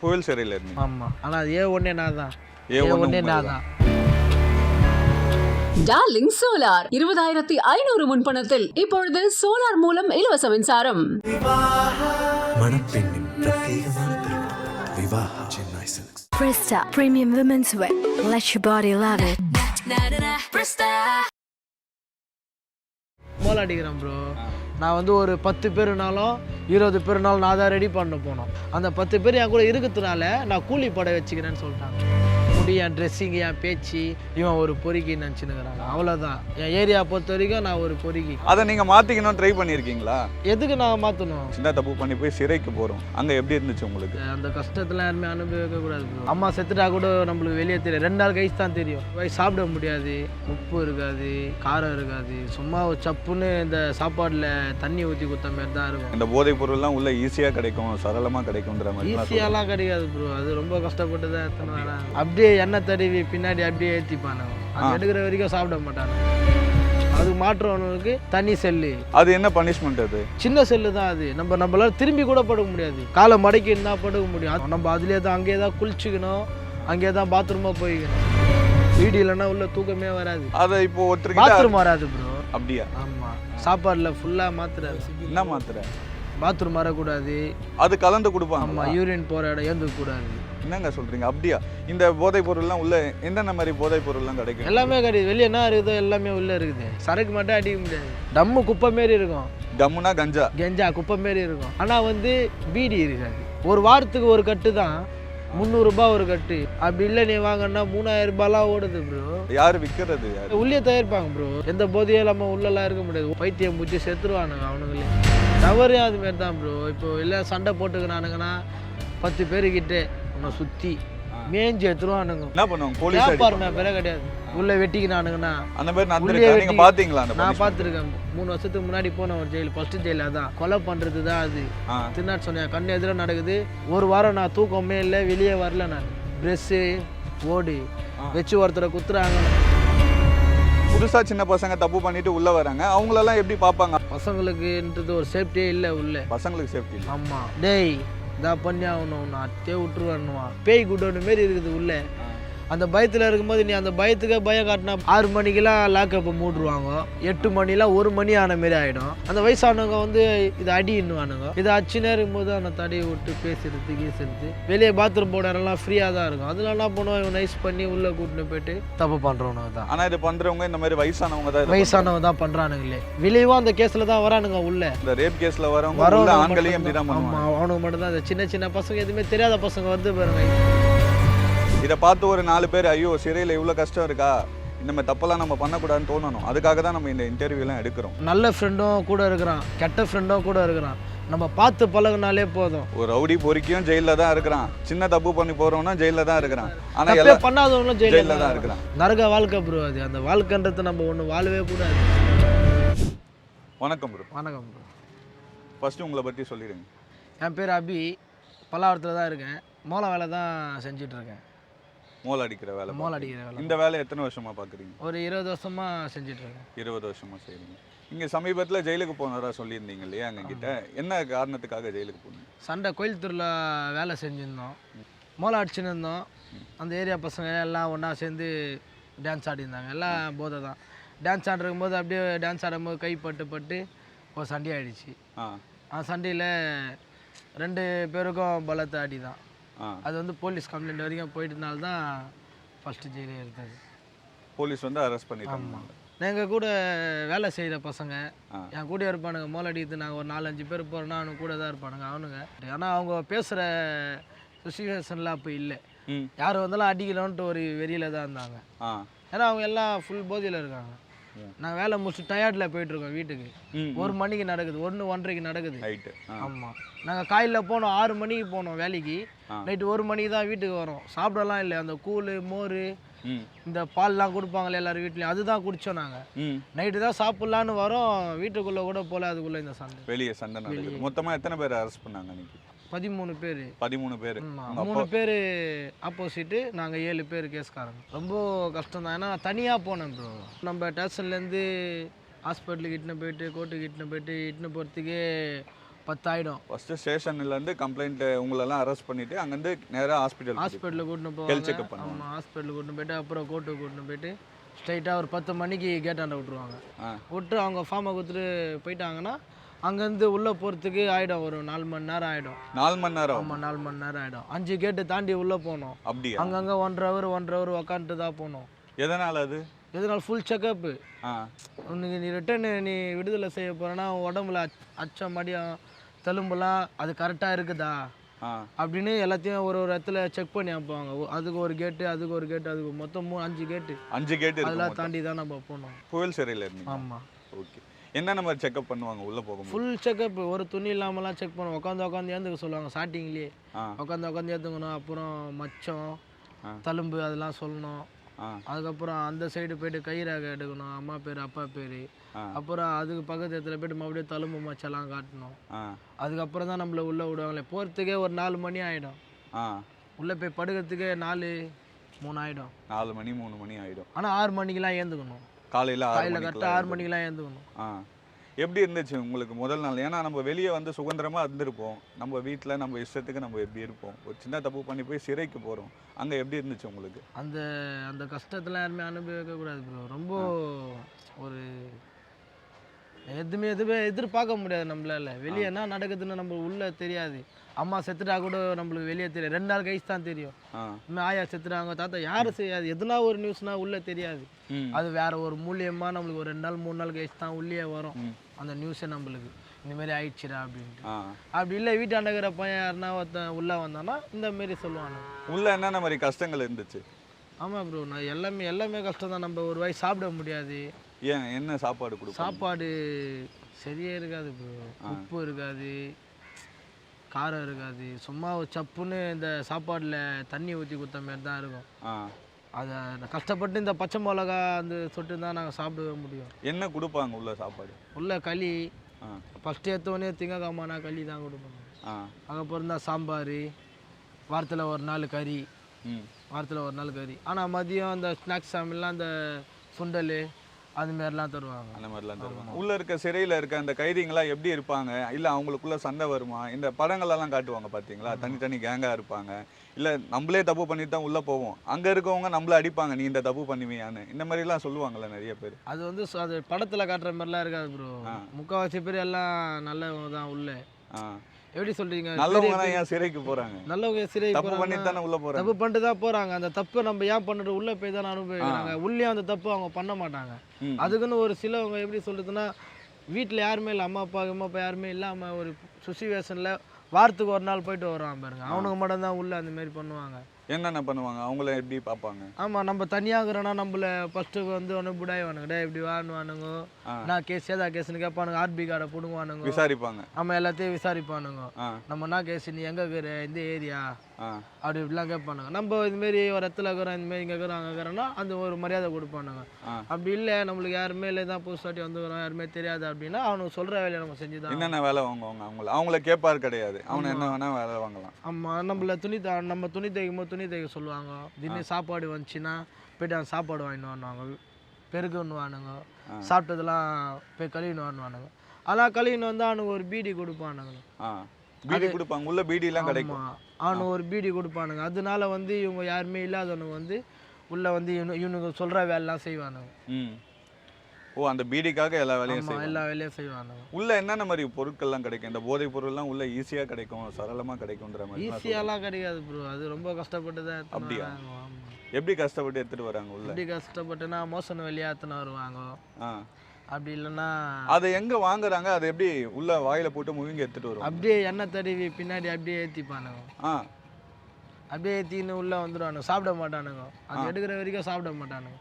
புயல் சிறையில் இருந்தீங்க. ஆமாம் ஆனால் அது ஏ ஒன்றே நான் தான் ஏ ஒன்றே நான். தான் டார்லிங் சோலார் இருபதாயிரத்தி ஐநூறு முன்பணத்தில். இப்பொழுது சோலார் மூலம் இலவச மின்சாரம். Prista Premium Women's Wear. Let your body love it. மோல் அடிக்கிறேன் ப்ரோ நான் வந்து ஒரு பத்து பேருனாலும் இருபது பேருனாலும் நான் தான் ரெடி பண்ண போனோம். அந்த பத்து பேர் என் கூட இருக்கிறதுனால நான் கூலி படை வச்சுக்கிறேன்னு சொல்லிட்டாங்க. முடி என் ட்ரெஸ்ஸிங் என் பேச்சு இவன் ஒரு பொறுக்கி நினச்சினுக்கிறாங்க அவ்வளோதான் என் ஏரியா பொறுத்த வரைக்கும் நான் ஒரு பொறுக்கி. அதை நீங்கள் மாற்றிக்கணும் ட்ரை பண்ணியிருக்கீங்களா எதுக்கு நான் மாற்றணும் சின்ன தப்பு பண்ணி போய் சிறைக்கு போகிறோம் அங்கே எப்படி இருந்துச்சு உங்களுக்கு? அந்த கஷ்டத்தில் யாருமே அனுபவிக்க கூடாது bro. அம்மா செத்துட்டா கூட நம்மளுக்கு வெளியே தெரியும் ரெண்டு நாள் கழிச்சு தான் தெரியும். போய் சாப்பிட முடியாது. உப்பு இருக்காது காரம் இருக்காது. சும்மா ஒரு சப்புன்னு இந்த சாப்பாட்டில் தண்ணி ஊற்றி கொடுத்த மாதிரி தான் இருக்கும். இந்த போதைப் பொருள்லாம் உள்ள ஈஸியாக கிடைக்கும் சரளமாக கிடைக்கும்ன்ற மாதிரி ஈஸியாலாம் கிடைக்காது ப்ரோ அது ரொம்ப கஷ்டப்பட்டு தான் எத்தனை அப்படியே எண்ணெய் தடவி பின்னாடி அப்படியே ஏற்றிப்பானுங்க அது எடுக்கிற வரைக்கும் சாப்பிட மாட்டாங்க அது மாற்றுறவனுக்கு தனி செல்லு. அது என்ன பனிஷ்மெண்ட் அது? சின்ன செல்லு தான் அது. நம்ம நம்மளால திரும்பி கூட படுக்க முடியாது. காலை மடக்கி இருந்தால் படுக்க முடியும். நம்ம அதுலேயே தான் அங்கேயே தான் குளிச்சுக்கணும். அங்கேயே தான் பாத்ரூமாக போய்க்கணும். வீடு இல்லைன்னா உள்ள தூக்கமே வராது. அதை இப்போ ஒருத்தருக்கு பாத்ரூம் வராது ப்ரோ அப்படியா? ஆமாம் சாப்பாடில் ஃபுல்லாக மாத்துறாரு என்ன மாத்திரை பாத்ரூம் வரக்கூடாது. அது கலந்து கொடுப்பாங்க. ஆமாம் யூரின் போகிற இடம் ஏந்துக்கூடாது. என்னங்க சொல்றீங்க? அப்படியா? இந்த போதைப் பொருள்லாம் உள்ள என்னென்ன மாதிரி போதைப் பொருள்லாம் கிடைக்கும் எல்லாமே கிடையாது வெளியே என்ன இருக்குதோ எல்லாமே உள்ளே இருக்குது. சரக்கு மட்டும் அடிக்க முடியாது. டம்மு குப்பை மாரி இருக்கும். டம்முனா கஞ்சா. கெஞ்சா குப்பை மாரி இருக்கும். ஆனால் வந்து பீடி இருக்காது. ஒரு வாரத்துக்கு ஒரு கட்டு தான். முந்நூறுரூபா ஒரு கட்டு. அப்படி இல்லை நீ வாங்கன்னா மூணாயிரம் ரூபாய்லாம் ஓடுது ப்ரோ யாரு விற்கிறது உள்ளே தயாரிப்பாங்க ப்ரோ எந்த போதையும் இல்லாமல் உள்ளெல்லாம் இருக்க முடியாது. பைத்தியம் பூச்சி செத்துருவானுங்க அவனுங்களே. தவறே அது மாரி தான் ப்ரோ இப்போ இல்லை சண்டை போட்டுக்கிறானுங்கன்னா பத்து பேருக்கிட்ட உன்னை சுற்றி மேய்ஞ்சி எடுத்துருவானுங்க. என்ன பண்ணுவாங்க? போலீஸ் வியாபாரம் பேரே கிடையாது. உள்ளே வெட்டிக்கினானுங்கன்னா அந்த மாதிரி நடந்திருக்கா நீங்க பாத்தீங்களா நான்? பார்த்துருக்கேன். மூணு வருஷத்துக்கு முன்னாடி போன ஒரு ஜெயில் ஃபர்ஸ்ட் ஜெயில் அதான். கொலை பண்ணுறது தான் அது. ஆ. திருநாட்டு சொன்னேன் கண் எதிராக நடக்குது. ஒரு வாரம் நான் தூக்கமே இல்லை வெளியே வரல நான். ட்ரெஸ்ஸு ஓடு. வச்சு ஒருத்தரை குத்துறாங்க. புதுசா சின்ன பசங்க தப்பு பண்ணிட்டு உள்ள வராங்க. அவங்களெல்லாம் எப்படி பார்ப்பாங்க? பசங்களுக்குன்றது ஒரு சேஃப்டியே இல்லை உள்ள. பசங்களுக்கு சேஃப்டி இல்லை. ஆமாம் டேய் இதா பண்ணி ஆகணும் நான் அத்தே விட்டுருவானுவான் பேய் குட்டோன்னு மாரி இருக்குது உள்ள. அந்த பயத்தில் இருக்கும்போது நீ அந்த பயத்துக்கே பயம் காட்டினா ஆறு மணிக்கெல்லாம் லாக்கப்பை மூடுருவாங்க. எட்டு மணிலாம் ஒரு மணி ஆன மாரி ஆகிடும் அந்த வயசானவங்க வந்து இதை அடின்னுவானுங்க இதை அச்சுனே இருக்கும்போது அந்த தடையை விட்டு பேசுறது கீசுறது. வெளியே பாத்ரூம் போடலாம் ஃப்ரீயாக தான் இருக்கும். அதில் என்ன பண்ணுவான் இவன் நைஸ் பண்ணி உள்ளே கூட்டின்னு போயிட்டு தப்பு பண்ணுறவனுங்க தான். ஆனா இது பண்றவங்க இந்த மாதிரி வயசானவங்க தான் வயசானவங்க தான் பண்ணுறானுங்களே வெளியவும் அந்த கேஸில் தான் வரானுங்க உள்ள. இந்த ரேப் கேஸ்ல வரவங்க வரவங்க ஆண்களையும் மட்டும்தான். இப்படி தான். ஆமா பண்ணுவாங்க. அவனுக்கு மட்டும்தான் இந்த சின்ன சின்ன பசங்க எதுவுமே தெரியாத பசங்க வந்து பாருங்க. இதை பார்த்து ஒரு நாலு பேர் ஐயோ சிறையில இவ்வளவு கஷ்டம் இருக்கா? மாதிரி தப்பெல்லாம் நம்ம பண்ணக்கூடாதுன்னு தோணணும். அதுக்காக தான் நம்ம இந்த இன்டர்வியூ எல்லாம் எடுக்கிறோம். நல்ல ஃப்ரெண்டும் கூட இருக்கிறான். கெட்ட ஃப்ரெண்டும் கூட இருக்கிறான். நம்ம பார்த்து பழகுனாலே போதும். ஒரு ரவுடி பொறுக்கியும் ஜெயில தான் இருக்கிறான். சின்ன தப்பு பண்ணி போறவனா ஜெயில தான் இருக்கிறான். ஆனா தப்பே எல்லா பண்ணாதவங்களும் ஜெயில்ல ஜெயிலில் தான் இருக்கிறான். நரக வாழ்க்கை ப்ரோ அது. அந்த வாழ்க்கைன்றது நம்ம ஒன்று வாழவே கூடாது. வணக்கம் ப்ரோ வணக்கம் ப்ரோ ஃபர்ஸ்ட் உங்களை பத்தி சொல்லிடுங்க. என் பேர் அபி. பல்லாவரத்தில் தான் இருக்கேன். மோளம் வேலை தான் செஞ்சுட்டு இருக்கேன். மோல் அடிக்கிற வேலை மோல் அடிக்கிற வேலை இந்த வேலை எத்தனை வருஷமா பாக்குறீங்க ஒரு இருபது வருஷமாக செஞ்சுட்டு இருக்கேன் இருபது வருஷமா செய்றீங்க. இங்க சமீபத்துல ஜெயிலுக்கு போனதா சொல்லியிருந்தீங்க இல்லையா எங்க கிட்ட என்ன காரணத்துக்காக ஜெயிலுக்கு போனீங்க? சண்டை கோயில் திருவிழா வேலை செஞ்சுருந்தோம். மோளம் அடிச்சுன்னு இருந்தோம். அந்த ஏரியா பசங்க எல்லாம் ஒன்றா சேர்ந்து டான்ஸ் ஆடிருந்தாங்க எல்லாம் போதை தான். டான்ஸ் ஆடுறக்கும் போது அப்படியே டான்ஸ் ஆடும்போது கை பட்டு பட்டு ஒரு சண்டை ஆயிடுச்சு ஆ. அந்த சண்டையில் ரெண்டு பேருக்கும் பலத்தை அடி தான். அது வந்து போலீஸ் கம்ப்ளைண்ட் வரைக்கும் போயிட்டனால தான் ஃபஸ்ட்டு ஜெயிலே இருந்தது போலீஸ் வந்து அரெஸ்ட் பண்ணிட்டாங்க. எங்கள் கூட வேலை செய்கிற பசங்க. என் கூட இருப்பானுங்க மோலடித்து நாங்கள் ஒரு நாலஞ்சு பேர் போகிறோன்னா அவனுங்க கூட தான் இருப்பானுங்க அவனுங்க. ஆனால் அவங்க பேசுகிற சுச்சுவேஷன்லாம் அப்போ இல்லை. யார் வந்தாலும் அடிக்கலான்ட்டு ஒரு வெறியில் தான் இருந்தாங்க. ஏன்னா அவங்க எல்லாம் ஃபுல் போதையில் இருக்காங்க. நாங்கள் வேலை முடிச்சுட்டு டயர்டில் போயிட்டுருக்கோம் வீட்டுக்கு. ஒரு மணிக்கு நடக்குது ஒன்று ஒன்றரைக்கு நடக்குது. ரைட்டு ஆ. ஆமாம் நாங்கள் காலையில் போனோம் ஆறு மணிக்கு போனோம் வேலைக்கு. நைட்டு ஒரு மணிக்கு தான் வீட்டுக்கு வரோம். சாப்பிடலாம் இல்லை அந்த கூழ் மோர் இந்த பால்லாம் கொடுப்பாங்களே எல்லாரும் வீட்லேயும் அதுதான் குடித்தோம் நாங்கள் ம். நைட்டு தான் சாப்பிட்லான்னு வரோம் வீட்டுக்குள்ளே கூட போல அதுக்குள்ளே இந்த சண்டை. வெளியே சண்டை நடக்குது. மொத்தமா எத்தனை பேர் அரெஸ்ட் பண்ணாங்க அன்னைக்கு பதிமூணு பேர். பதிமூணு பேர். மூணு பேர் ஆப்போசிட்டு நாங்கள் ஏழு பேர் கேஸ்காரங்க. ரொம்ப கஷ்டம் தான் ஏன்னா தனியாக போனேன் ப்ரோ நம்ம ஸ்டேஷன்லேருந்து ஹாஸ்பிட்டலுக்கு இட்டுன்னு போயிட்டு கோர்ட்டுக்கு இட்டுன்னு போயிட்டு இட்டுன்னு போகிறதுக்கே பத்து ஆகிடும் ஃபர்ஸ்ட் ஸ்டேஷன்லேருந்து கம்ப்ளைண்ட் உங்களெல்லாம் அரெஸ்ட் பண்ணிட்டு அங்கேருந்து நேராக ஹாஸ்பிட்டல் ஹாஸ்பிட்டலில் checkup போவாங்க. ஆமாம் ஹாஸ்பிட்டலுக்கு கூட்டின்னு போயிட்டு அப்புறம் கோர்ட்டுக்கு கூட்டின்னு போயிட்டு ஸ்ட்ரைட்டாக ஒரு பத்து மணிக்கு கேட்டாண்ட விட்ருவாங்க விட்டு அவங்க ஃபார்மை கொடுத்துட்டு போயிட்டாங்கன்னா அங்கேருந்து உள்ளே போகிறதுக்கு ஆகிடும் ஒரு நாலு மணி நேரம் ஆகிடும் நாலு மணி நேரம் ஆமாம் நாலு மணி நேரம் ஆகிடும் அஞ்சு கேட்டு தாண்டி உள்ளே போகணும். அப்படியா? அங்கங்கே ஒன்றரை ஹவர் ஒன்றரை ஹவர் உக்காந்துட்டு தான் போகணும். எதனால் அது? இதனால் ஃபுல் செக்கப்பு உனக்கு நீ ரிட்டர்னு நீ விடுதலை செய்ய போகிறேன்னா உடம்புல அச்- அச்சம் மடியம் தழும்புலாம் அது கரெக்டாக இருக்குதா? அப்படின்னு எல்லாத்தையும் ஒரு ஒரு இடத்துல செக் பண்ணி அனுப்புவாங்க. அதுக்கு ஒரு கேட்டு அதுக்கு ஒரு கேட்டு அதுக்கு மொத்தம் மூணு அஞ்சு கேட்டு அஞ்சு கேட்டு அதெல்லாம். தாண்டி தான் நம்ம போகணும். புயல் சிறையில் ஆமாம். ஓகே. என்னென்ன மாதிரி செக்அப் பண்ணுவாங்க? உள்ளே போகும்போது? ஃபுல் செக்கப் ஒரு துணி இல்லாமலாம் செக் பண்ணுவோம். உட்காந்து உட்காந்து ஏந்துக்க சொல்லுவாங்க. ஸ்டார்டிங்லேயே உட்காந்து உட்காந்து ஏற்றுக்கணும் அப்புறம் மச்சம். தழும்பு அதெல்லாம் சொல்லணும். அதுக்கப்புறம் அந்த சைடு போயிட்டு கை ரேகை எடுக்கணும். அம்மா பேர் அப்பா பேர். அப்புறம் அதுக்கு பக்கத்து இடத்துல போயிட்டு மறுபடியும் தழும்பு மச்செல்லாம் காட்டணும். அதுக்கப்புறம் தான் நம்மளை உள்ளே விடுவாங்களே. போகிறதுக்கே ஒரு நாலு மணி ஆகிடும் உள்ளே போய் படுக்கிறதுக்கே நாலு மூணு ஆகிடும் நாலு மணி மூணு மணி ஆகிடும் ஆனால் ஆறு மணிக்கெலாம் ஏந்துக்கணும் காலையில் காலையில் கரெக்டாக ஆறு மணிக்கு மணிக்கெலாம் ஏந்துக்கணும் ஆ. எப்படி இருந்துச்சு உங்களுக்கு முதல் நாள்? ஏன்னா நம்ம வெளியே வந்து சுதந்திரமாக இருந்திருப்போம். நம்ம வீட்டில் நம்ம இஷ்டத்துக்கு நம்ம எப்படி இருப்போம்? ஒரு சின்ன தப்பு பண்ணி போய் சிறைக்கு போகிறோம் அங்கே எப்படி இருந்துச்சு உங்களுக்கு? அந்த அந்த கஷ்டத்தெல்லாம் யாருமே அனுபவிக்க கூடாது ப்ரோ ரொம்ப ஒரு எதுவுமே எதுவுமே எதிர்பார்க்க முடியாது நம்மளால. வெளியே என்ன நடக்குதுன்னு நம்ம உள்ள தெரியாது. அம்மா செத்துட்டா கூட நம்மளுக்கு வெளியே தெரியாது. ரெண்டு நாள் கழிச்சு தான் தெரியும். ஆ. இனிமே ஆயா செத்துட்டாங்க தாத்தா யாரும் செய்யாது எதுனா ஒரு நியூஸ்னா உள்ள தெரியாது. அது வேற ஒரு மூலியமா நம்மளுக்கு ஒரு ரெண்டு நாள் மூணு நாள் கழிச்சு தான் உள்ளே வரும். அந்த நியூஸே நம்மளுக்கு. இந்த மாதிரி ஆயிடுச்சுடா அப்படின்ட்டு. அப்படி இல்லை வீட்டாண்ட இருக்கிற பையன் யாருன்னா ஒருத்தன் உள்ளே வந்தானா இந்த மாரி சொல்லுவானு உள்ள என்னென்ன மாதிரி கஷ்டங்கள் இருந்துச்சு? ஆமாம் ப்ரோ நான் எல்லாமே எல்லாமே கஷ்டம் தான். நம்ம ஒரு வாய் சாப்பிட முடியாது. ஏன் என்ன சாப்பாடு கொடுப்போம் சாப்பாடு சரியே இருக்காது ப்ரோ உப்பு இருக்காது. காரம் இருக்காது. சும்மா ஒரு சப்புன்னு இந்த சாப்பாடில் தண்ணி ஊற்றி கொடுத்த மாதிரி தான் இருக்கும். அதை கஷ்டப்பட்டு இந்த பச்சை மிளகா அந்த சொட்டு தான் நாங்கள் சாப்பிடவே முடியும். என்ன கொடுப்பாங்க உள்ள சாப்பாடு? உள்ள களி. ஃபஸ்ட்டு எடுத்தோடனே திங்கக்காமானா களி தான் கொடுப்பாங்க. அதுக்கப்புறம் தான் சாம்பார் வாரத்தில் ஒரு நாள் கறி ம். வாரத்தில் ஒரு நாள் கறி. ஆனால் மதியம் அந்த ஸ்நாக்ஸ் சாமிலாம் அந்த சுண்டல் அது மாதிரிலாம் தருவாங்க. அந்த மாதிரிலாம் தருவாங்க. உள்ள இருக்க சிறையில் இருக்க அந்த கைதிங்களாம் எப்படி இருப்பாங்க? இல்லை அவங்களுக்குள்ள சண்டை வருமா? இந்த படங்களெல்லாம் காட்டுவாங்க பார்த்தீங்களா தனித்தனி கேங்காக இருப்பாங்க. இல்லை நம்மளே தப்பு பண்ணிட்டு தான் உள்ளே போவோம். அங்கே இருக்கவங்க நம்மள அடிப்பாங்க. நீ இந்த தப்பு பண்ணுவியான்னு. இந்த மாதிரிலாம் சொல்லுவாங்கல்ல நிறைய பேர். அது வந்து அது படத்தில் காட்டுற மாதிரிலாம் இருக்காது ப்ரோ முக்கால்வாசி பேர் எல்லாம் நல்லவங்க தான் உள்ள. எப்படி சொல்றீங்க? நல்லவங்க ஏன் சிறைக்கு போகிறாங்க நல்லவங்க சிறை தப்பு பண்ணிட்டு தானே உள்ளே போகிறாங்க தப்பு பண்ணிட்டு தான் போறாங்க. அந்த தப்பை நம்ம ஏன் பண்ணுறது உள்ள போய் தானே அனுபவிக்கிறாங்க? உள்ளே அந்த தப்பு அவங்க பண்ண மாட்டாங்க. அதுக்குன்னு ஒரு சிலவங்க எப்படி சொல்றதுன்னா வீட்டில் யாருமே இல்லை. அம்மா அப்பா அம்மா அப்பா யாருமே இல்லாமல் ஒரு சுச்சுவேஷனில் வாரத்துக்கு ஒரு நாள் போயிட்டு வரான் பாருங்க. அவனுக்கு மட்டும் தான் உள்ள அந்த மாதிரி பண்ணுவாங்க. என்னென்ன பண்ணுவாங்க? அவங்கள எப்படி பார்ப்பாங்க? ஆமாம் நம்ம தனியாகிறோன்னா நம்மள ஃபஸ்ட்டு வந்து ஒன்று புடாய்வானுங்க. டே இப்படி வாணுவானுங்க. நான் கேஸ் ஏதா கேஸ்னு கேட்பானுங்க. ஆர்பி கார்டை பிடுங்குவானுங்க. விசாரிப்பாங்க. நம்ம எல்லாத்தையும் விசாரிப்பானுங்க. நம்ம என்ன கேஸ் நீ எங்கே இருக்கிற? இந்த ஏரியா அப்படி இப்படிலாம் கேட்பானுங்க. நம்ம இதுமாரி ஒரு இடத்துல இருக்கிறோம் இந்தமாரி இங்கே இருக்கிறோம் அங்கே இருக்கிறோன்னா அந்த ஒரு மரியாதை கொடுப்பானுங்க. அப்படி இல்லை நம்மளுக்கு யாருமே இல்லை தான் புதுசாட்டி வந்துக்கிறோம் யாருமே தெரியாது அப்படின்னா அவனுக்கு சொல்கிற வேலையை நம்ம செஞ்சு தான் என்னென்ன வேலை வாங்குவாங்க அவங்கள அவங்கள கேட்பார் கிடையாது. அவனை என்ன வேணா வேலை வாங்கலாம். ஆமாம் நம்மள துணி த நம்ம துணி தைக்கும் போது துணி தைக்க சொல்லுவாங்க. திடீர்னு சாப்பாடு வந்துச்சுன்னா போயிட்டு அந்த சாப்பாடு வாங்கிட்டு வருவாங்க பெருக்குன்னு வானுங்க சாப்பிட்டதெல்லாம் போய் கழுவின்னு வானுவானுங்க அதெல்லாம் கழுவின்னு வந்து அவனுக்கு ஒரு பீடி கொடுப்பானுங்க. பீடி கொடுப்பாங்க. உள்ள பீடிலாம் கிடைக்கும். அவனுக்கு ஒரு பீடி கொடுப்பானுங்க. அதனால வந்து இவங்க யாருமே இல்லாதவனுங்க வந்து உள்ள வந்து இவனு இவனுக்கு சொல்கிற வேலைலாம் செய்வானுங்க. ஓ அந்த பீடிக்காக எல்லா வேலையும் செய்வாங்க. எல்லா வேலையும் செய்வானுங்க. உள்ள என்னென்ன மாதிரி பொருட்கள்லாம் கிடைக்கும்? இந்த போதைப் பொருள்லாம் உள்ள ஈஸியா கிடைக்கும் சரளமா கிடைக்கும்ன்ற மாதிரி ஈஸியாலாம் கிடைக்காது ப்ரோ அது ரொம்ப கஷ்டப்பட்டு தான் அப்படியா? எப்படி கஷ்டப்பட்டு எடுத்துட்டு வராங்க உள்ள? எப்படி கஷ்டப்பட்டுனா மோசன் வெளியே எடுத்துன்னு வருவாங்க. ஆ. அப்படி இல்லைன்னா அதை எங்க வாங்குறாங்க? அதை எப்படி உள்ள வாயில போட்டு முழுங்கி எடுத்துட்டு வருவாங்க? அப்படியே எண்ணெய் தடவி பின்னாடி அப்படியே ஏற்றிப்பானுங்க ஆ. அப்படியே ஏற்றின்னு உள்ளே வந்துடுவானுங்க சாப்பிட மாட்டானுங்க. அது எடுக்கிற வரைக்கும் சாப்பிட மாட்டானுங்க.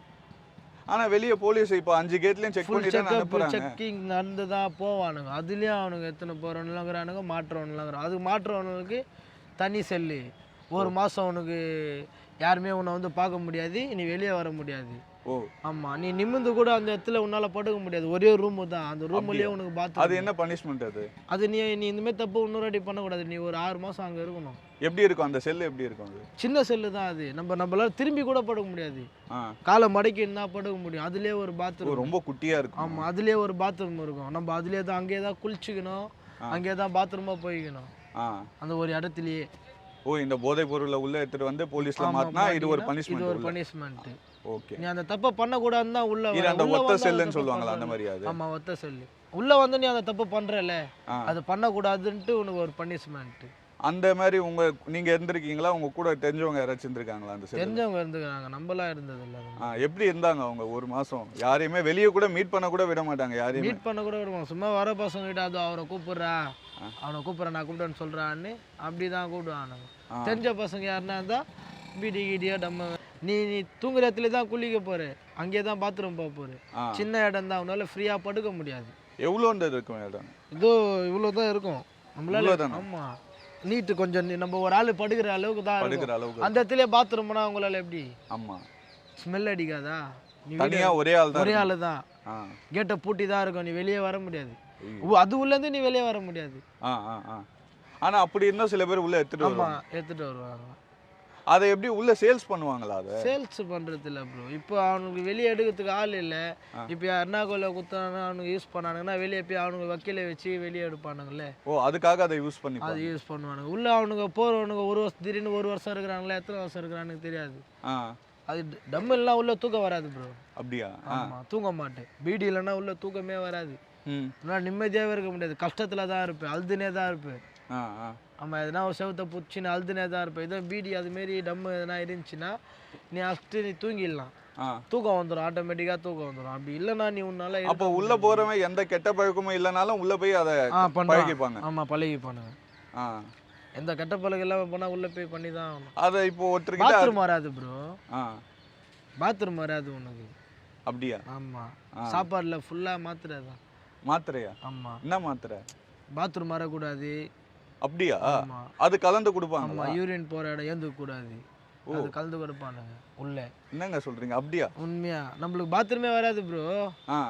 ஆனா வெளிய போலீஸ் இப்போ அஞ்சு கேட்லயும் செக் பண்ணி அனுப்புறாங்க. செக்கிங் நடந்து தான் போவானுங்க. அதுலேயும் அவனுங்க எத்தனை போகிறவனுங்கிறானுங்க மாற்றுறவனுங்கிறான் அது மாற்றுறவனுக்கு தனி செல்லு. ஒரு மாதம் அவனுக்கு யாருமே உன்னை வந்து பார்க்க முடியாது. நீ வெளியே வர முடியாது. ஓ. ஆமாம் நீ நிமிர்ந்து கூட அந்த இடத்துல உன்னால் படுக்க முடியாது. ஒரே ரூமு தான். அந்த ரூம்லேயே உனக்கு அது பாத்ரூம் என்ன பனிஷ்மெண்ட் அது? அது நீ நீ இந்த மாதிரி தப்பு இன்னொரு வாட்டி பண்ணக்கூடாது. நீ ஒரு ஆறு மாதம் அங்கே இருக்கணும். எப்படி இருக்கும்? அந்த செல் எப்படி இருக்கும் அது? சின்ன செல்லு தான் அது. நம்ம நம்மளால திரும்பி கூட படுக்க முடியாது. காலை மடக்கி தான் படுக்க முடியும். அதுலேயே ஒரு பாத்ரூம் ரொம்ப குட்டியா இருக்கும். ஆமாம் அதுலேயே ஒரு பாத்ரூம் இருக்கும். நம்ம அதுலேயே தான் அங்கேயே தான் குளிச்சுக்கணும். அங்கே தான் பாத்ரூமாக போய்க்கணும். அந்த ஒரு இடத்துலயே. ஓ இந்த போதைப் பொருளை உள்ள எடுத்துட்டு வந்து போலீஸ்ல ஆமா, மாட்டினா இது ஒரு இது ஒரு பனிஷ்மெண்ட் பனிஷ்மெண்ட் ஓகே. நீ அந்த தப்பை பண்ணக்கூடாதுன்னு தான் உள்ள. அந்த ஒத்த செல்லுன்னு சொல்லுவாங்களா அந்த. மாதிரி அது ஆமா ஒத்த செல்லு. உள்ள வந்து நீ அந்த தப்பு பண்றல ஆ. அது பண்ணக்கூடாதுன்ட்டு உனக்கு ஒரு பனிஷ்மெண்ட் அந்த மாதிரி உங்க நீங்க இருந்திருக்கீங்களா? உங்க கூட தெரிஞ்சவங்க யாராச்சும் இருந்திருக்காங்களா அந்த தெரிஞ்சவங்க இருந்துக்கிறாங்க நம்மளாம் இருந்தது இல்லை எப்படி இருந்தாங்க அவங்க ஒரு மாசம்? யாரையுமே வெளியே கூட மீட் பண்ண கூட விட மாட்டாங்க யாரையுமே. மீட் பண்ண கூட விடுவாங்க சும்மா வர பசங்க கிட்ட அது அவரை கூப்பிடுறா. அவனை கூப்பிட்றேன் நான் கூப்பிட்டேன்னு சொல்றான்னு அப்படி தான் கூப்பிடுவானுங்க. தெரிஞ்ச பசங்க யாருன்னா இருந்தால் பீடி கீடியோ நம்ம நீ நீ தூங்குற இடத்துல தான் குளிக்க போற. அங்கேயே தான் பாத்ரூம் போக போற. சின்ன இடம் தான் உன்னால ஃப்ரீயாக படுக்க முடியாது. எவ்வளோன்றது இருக்கும் இடம்? இதோ இவ்வளோ தான் இருக்கும். நம்மளால? ஆமா. நீட்டு கொஞ்சம் நம்ம ஒரு ஆள் படுக்கிற அளவுக்கு தான் படுக்கிற அளவுக்கு அந்த இடத்துல பாத்ரூம்னா உங்களால எப்படி? ஆமா. ஸ்மெல் அடிக்காதா? தனியா ஒரே ஆள் தான் ஒரே. ஆள் தான். கேட்டை பூட்டி தான் இருக்கும் நீ வெளியே வர முடியாது. அது உள்ளேருந்து நீ வெளியே வர முடியாது. ஆ ஆ ஆ. ஆனா அப்படி இருந்தா சில பேர் உள்ள எடுத்துட்டு வருவாங்க. எடுத்துட்டு வருவாங்க. அதை எப்படி உள்ள சேல்ஸ் பண்ணுவாங்களா அதை? சேல்ஸ் பண்றது இல்ல ப்ரோ இப்போ அவனுக்கு வெளியே எடுக்கிறதுக்கு ஆள் இல்ல. இப்போ எர்ணாகுளம் குத்தானா அவனுக்கு யூஸ் பண்ணானுங்கன்னா வெளியே போய் அவனுக்கு வக்கீலை வச்சு வெளியே எடுப்பானுங்கல்ல ஓ அதுக்காக அதை யூஸ் அது பண்ணிப்பாங்க யூஸ் பண்ணுவானுங்க. உள்ள அவனுங்க போறவனுங்க ஒரு வருஷம் திடீர்னு ஒரு வருஷம் இருக்கிறாங்களா எத்தனை வருஷம் இருக்கிறானுங்க தெரியாது. அது டம்மு எல்லாம் உள்ள தூக்கம் வராது ப்ரோ அப்படியா? ஆ. ஆமா தூங்க மாட்டேன். பீடி இல்லைன்னா உள்ள தூக்கமே வராது. நான் நிம்மதியாவே இருக்க முடியாது. கஷ்டத்துல தான் இருப்பேன். அழுதுனே தான் இருப்பேன். ஆ ஆ ஆமா எதனா ஒரு செவத்தை புடிச்சின்னு அழுதுனே தான் இருப்பேன் இதோ பீடி அது மாரி டம்மு எதனா இருந்துச்சுன்னா நீ ஃபஸ்ட்டு நீ தூங்கிடலாம். தூக்கம் வந்துடும் ஆட்டோமேட்டிக்காக தூக்கம் வந்துடும் அப்படி இல்லைன்னா நீ உன்னால அப்போ உள்ள. போறவன் எந்த கெட்ட பழக்கமும் இல்லைனாலும் உள்ள போய் அதை பழகிப்பாங்க. ஆமா பழகிப்பானுங்க ஆ. எந்த கெட்ட பழக்கம் இல்லாமல் போனால் உள்ள போய் பண்ணி தான் ஆகணும். அதை இப்போ ஒருத்தர்கிட்ட பாத்ரூம் வராது ப்ரோ ஆ. பாத்ரூம் வராது உனக்கு. அப்படியா? ஆமா. ஆ. சாப்பாடுல ஃபுல்லா மாத்திரை தான். மாத்திரையா? ஆமா. என்ன மாத்திரை? பாத்ரூம் வரக்கூடாது. அப்படியா? அது கலந்து ஆமா கொடுப்பாங்களா யூரின் போற இடம் ஏந்துக்க கூடாது அது கலந்து கொடுப்பானுங்க உள்ள. என்னங்க சொல்றீங்க? அப்படியா? உண்மையா? நம்மளுக்கு பாத்ரூமே வராது ப்ரோ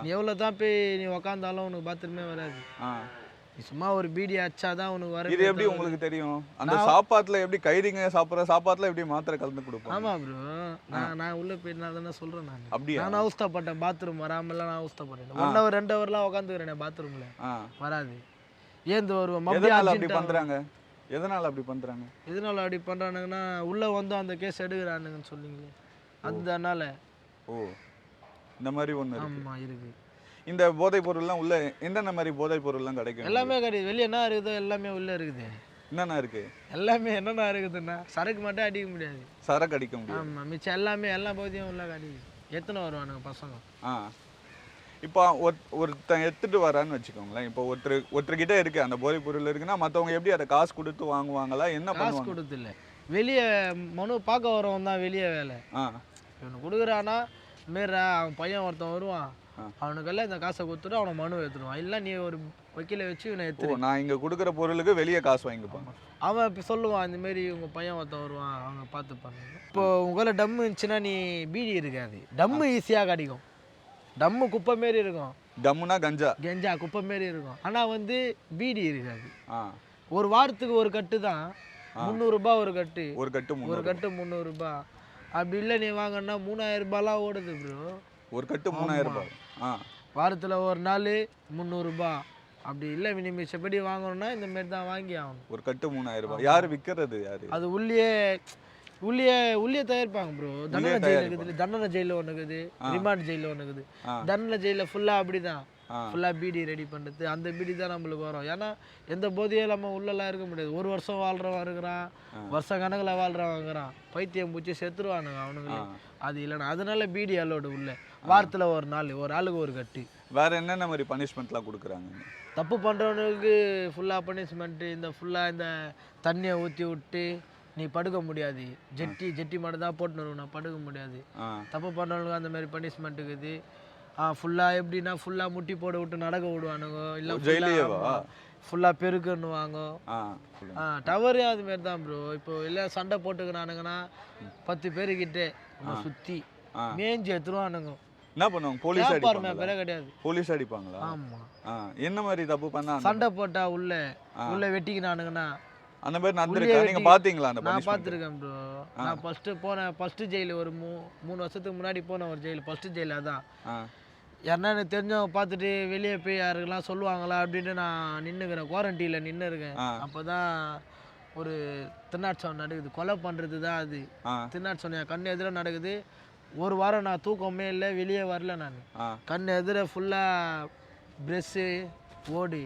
நீ எவ்வளோ தான் போய் நீ உக்காந்தாலும் உனக்கு பாத்ரூமே வராது. சும்மா ஒரு பீடி அடிச்சாதான் உனக்கு வர இது எப்படி உங்களுக்கு தெரியும்? அந்த சாப்பாட்டுல எப்படி கைதிங்க சாப்பிடுற சாப்பாட்டுல எப்படி மாத்திரை கலந்து கொடுப்பாங்க? ஆமா ப்ரோ நான் நான் உள்ள போய் நான் தானே சொல்றேன் நான். அப்படியா? நான் அவஸ்தப்பட்டேன் பாத்ரூம் வராமலாம் நான் அவஸ்தப்பட்டேன் ஒன் ஹவர் ரெண்டு ஹவர்லாம் உட்காந்துக்கிறேன் பாத்ரூம்ல வராது. ஏந்து வருவோம் எதனால அப்படி பண்றாங்க? எதனால அப்படி பண்றாங்க? எதனால அப்படி பண்றானுங்கன்னா உள்ள வந்து அந்த கேஸ் எடுக்கிறானுங்கன்னு சொன்னீங்களே. அதனால ஓ. இந்த மாதிரி இருக்கு. ஆமா இருக்கு. இந்த போதைப் பொருள்லாம் உள்ள என்னென்ன மாதிரி போதைப் பொருள்லாம் கிடைக்கும் எல்லாமே கிடையாது வெளியே என்ன இருக்குதோ எல்லாமே உள்ள இருக்குது. என்னென்ன இருக்கு? எல்லாமே என்னென்ன இருக்குதுன்னா சரக்கு மட்டும் அடிக்க முடியாது. சரக்கு அடிக்க முடியும் ஆமா மிச்சம் எல்லாமே எல்லா பகுதியும் உள்ள கிடைக்குது எத்தனை வருவானுங்க பசங்க? ஆ. இப்போ ஒருத்- ஒருத்தன் எடுத்துட்டு வரான்னு வச்சுக்கோங்களேன். இப்போ ஒருத்தர் ஒருத்தர்கிட்ட இருக்கு அந்த போதைப் பொருள் இருக்குன்னா மத்தவங்க எப்படி அதை காசு கொடுத்து வாங்குவாங்களா? என்ன காசு கொடுத்து இல்லை வெளியே மனு பார்க்க வரவன் தான் வெளியே வேலை. ஆ. இவனு கொடுக்குறானா மீறா அவன் பையன் ஒருத்தன் வருவான். அவனுக்கெல்லாம் இந்த காசை கொடுத்துட்டு அவனை மனு எடுத்துடுவான் இல்லை நீ ஒரு வக்கீலை வச்சு இவனை ஓ எடுத்துரு நான் இங்க கொடுக்குற பொருளுக்கு வெளியே காசு வாங்கிப்பாங்க அவன் இப்போ சொல்லுவான் இந்த மாதிரி உங்கள் பையன் ஒருத்தன் வருவான் அவங்க பார்த்துப்பாங்க இப்போ உங்களை டம்மு இருந்துச்சுன்னா நீ பீடி இருக்காது. டம்மு ஈஸியாக கிடைக்கும். டம்மு குப்பை மாரி இருக்கும். டம்முனா கஞ்சா. கெஞ்சா குப்பை மாரி இருக்கும். ஆனால் வந்து பீடி இருக்காது. ஒரு வாரத்துக்கு ஒரு கட்டு தான். முந்நூறுரூபா ஒரு கட்டு. ஒரு கட்டு ஒரு முந்நூறு கட்டு முந்நூறுரூபா அப்படி இல்லை நீ வாங்கினா மூணாயிரம் ரூபாய்லாம் ஓடுது ப்ரோ ஒரு கட்டு மூணாயிரம் ரூபாய். ஆ. வாரத்தில் ஒரு நாள் முந்நூறுரூபா அப்படி இல்லை நீ மிச்சப்படி வாங்கணும்னா இந்த மாதிரி தான் வாங்கி ஆகணும். ஒரு கட்டு மூணாயிரம் ரூபாய். யாரு விக்கிறது யாரு? அது உள்ளே உள்ளே உள்ளே தயாரிப்பாங்க ப்ரோ தண்டனை ஜெயில். இருக்குது தண்டனை ஜெயிலில் ஒன்று இருக்குது ரிமாண்ட் ஜெயிலில் ஒன்று இருக்குது. தண்டனை ஜெயிலில் ஃபுல்லாக அப்படி தான் ஆ. ஃபுல்லாக பீடி ரெடி பண்ணுறது அந்த பீடி தான் நம்மளுக்கு வரும். ஏன்னா எந்த போதையும் நம்ம உள்ளெல்லாம் இருக்க முடியாது. ஒரு வருஷம் வாழ்கிறவன் இருக்கிறான் வருஷ கணக்கில் வாழ்கிறவன் இருக்கிறான். பைத்தியம் பூச்சி செத்துருவானுங்க அவனுங்களே. அது இல்லைன்னா அதனால பீடி அலோடு உள்ள. வாரத்தில் ஒரு நாள் ஒரு ஆளுக்கு ஒரு கட்டு. வேற என்னென்ன மாதிரி பனிஷ்மெண்ட்லாம் கொடுக்குறாங்க? தப்பு பண்ணுறவனுக்கு ஃபுல்லாக பனிஷ்மெண்ட்டு இந்த ஃபுல்லாக இந்த தண்ணியை ஊற்றி விட்டு நீ படுக்க முடியாது. ஜெட்டி ஜெட்டி மட்டும் தான் போட்டுன்னு இருக்கணும் படுக்க முடியாது. தப்பு பண்ணுறவனுக்கு அந்த மாதிரி பனிஷ்மெண்ட் இருக்குது. ஃபுல்லாக எப்படின்னா ஃபுல்லாக முட்டி போட விட்டு நடக்க விடுவானுங்க இல்லை? ஃபுல்லாக பெருக்குன்னுவாங்க. டவரே அது மாதிரி தான் ப்ரோ இப்போ இல்லை சண்டை போட்டுக்கிறானுங்கன்னா பத்து பேருக்கிட்ட சுற்றி ஆ. மேய்ஞ்சி எடுத்துருவானுங்க. என்ன பண்ணுவாங்க? போலீஸ் பேரே கிடையாது. போலீஸ் அடிப்பாங்களா? ஆமாம் ஆ என்ன மாதிரி தப்பு பண்ணா சண்டை போட்டா உள்ள உள்ள வெட்டிக்கினானுங்கன்னா அந்த மாதிரி நடந்திருக்கா? நீங்க பாத்தீங்களா அந்த நான் பனிஷ்மெண்ட் பார்த்துருக்கேன் ப்ரோ நான் ஃபஸ்ட்டு போனேன் ஃபஸ்ட்டு ஜெயில் ஒரு மூ மூணு வருஷத்துக்கு முன்னாடி போனேன் ஒரு ஜெயில் ஃபஸ்ட்டு ஜெயில் அதான். யாருன்னா எனக்கு தெரிஞ்சவங்க பார்த்துட்டு வெளியே போய் யாருக்கெல்லாம் சொல்லுவாங்களா அப்படின்ட்டு நான் நின்றுக்கிறேன் குவாரண்டியில் நின்று இருக்கேன் ஆ. அப்போ தான் ஒரு திருநாட்சம் நடக்குது. கொலை பண்ணுறது தான் அது. ஆ. திருநாட்சம் என் கண் எதிர நடக்குது. ஒரு வாரம் நான் தூக்கமே இல்லை வெளியே வரல நான். கண் எதிர ஃபுல்லாக ப்ரெஷ்ஷு ஓடி.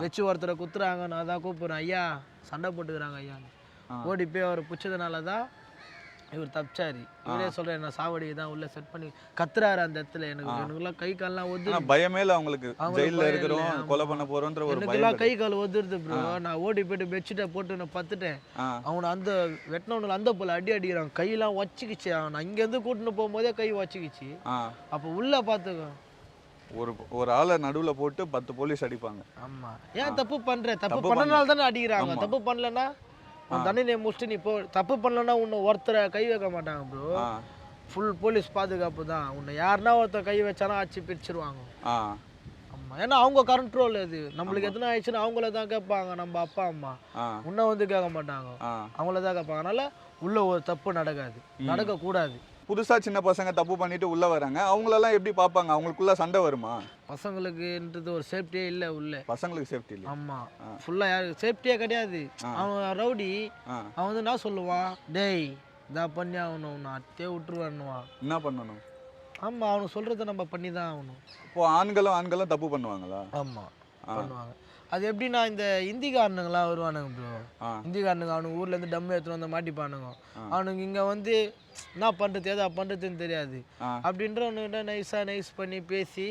வச்சு ஒருத்தரை குத்துறாங்க. நான் தான் கூப்பிட்றேன். ஐயா சண்டை போட்டுக்கிறாங்க ஐயா. ஓடி போய் அவர் பிடிச்சதுனால தான் இவர் தப்பிச்சாரு. இவரே சொல்கிறேன் நான் சாவடிக்கு தான் உள்ள செட் பண்ணி கத்துறாரு அந்த இடத்துல எனக்கு. எனக்குலாம் கை கால்லாம் ஒது பயமே இல்ல அவங்களுக்கு. பயம் இருக்கிறோம். கொலை பண்ண போறோன்ற ஒரு பயம் எனக்குலாம் கை. கால் ஒதுருது ப்ரோ நான் ஓடி போயிட்டு பெட்ஷீட்டை போட்டு நான் பத்துட்டேன் அவனை அந்த வெட்டினவனுக்கு அந்த போல அடி அடிக்கிறான். கையெல்லாம் வச்சுக்கிச்சு. அவன் இங்கேருந்து கூட்டின்னு போகும்போதே கை வச்சுக்கிச்சு. அப்போ உள்ள பார்த்துக்கோ ஒரு ஒரு ஆளை நடுவுல போட்டு பத்து போலீஸ் அடிப்பாங்க. ஆமா. ஏன் தப்பு பண்ற? தப்பு பண்ணனால தானே அடிக்கிறாங்க. தப்பு பண்ணலன்னா உன் தண்டனையை முடிச்சுட்டு நீ போ. தப்பு பண்ணலன்னா உன்னை ஒருத்தரை கை வைக்க மாட்டாங்க ப்ரோ ஃபுல் போலீஸ் பாதுகாப்பு தான். உன்னை யாருன்னா ஒருத்தர் கை வச்சானா ஆச்சு பிரிச்சிருவாங்க. ஆ. ஆமா. ஏன்னா அவங்க கண்ட்ரோல் அது. நம்மளுக்கு எத்தனை ஆயிடுச்சுன்னா அவங்கள தான் கேட்பாங்க. நம்ம அப்பா அம்மா. உன்னை வந்து கேட்க மாட்டாங்க. அவங்கள தான் கேட்பாங்க. அதனால உள்ள ஒரு தப்பு நடக்காது. நடக்கக்கூடாது. புதுசா சின்ன பசங்க தப்பு பண்ணிட்டு உள்ள வராங்க. அவங்களெல்லாம் எப்படி பார்ப்பாங்க? அவங்களுக்குள்ள சண்டை வருமா? பசங்களுக்குன்றது ஒரு சேஃப்டியே இல்லை உள்ள. பசங்களுக்கு சேஃப்டி இல்லை ஆமா. ஃபுல்லாக யாரு சேஃப்டியே கிடையாது. அவன் ரவுடி அவன் வந்து என்ன சொல்லுவான்? டேய் இதா பண்ணி ஆகணும் உன்னை அத்தையே விட்டுருவான்னுவான். என்ன பண்ணணும்? ஆமாம் அவனுக்கு சொல்கிறத நம்ம பண்ணி தான் ஆகணும். இப்போ ஆண்களும் ஆண்களும் தப்பு பண்ணுவாங்களா? ஆமாம் பண்ணுவாங்க. அது எப்படின்னா இந்த இந்திக்காரனுங்களாம் வருவானுங்க ப்ரோ இந்திக்காரனுங்க அவனுங்க ஊர்லேருந்து டம் எடுத்துட்டு வந்து மாட்டிப்பானுங்க. அவனுங்க இங்கே வந்து என்ன பண்ணுறது எதா பண்ணுறதுன்னு தெரியாது. அப்படின்றவனுக்கிட்ட நைஸாக நைஸ் பண்ணி பேசி.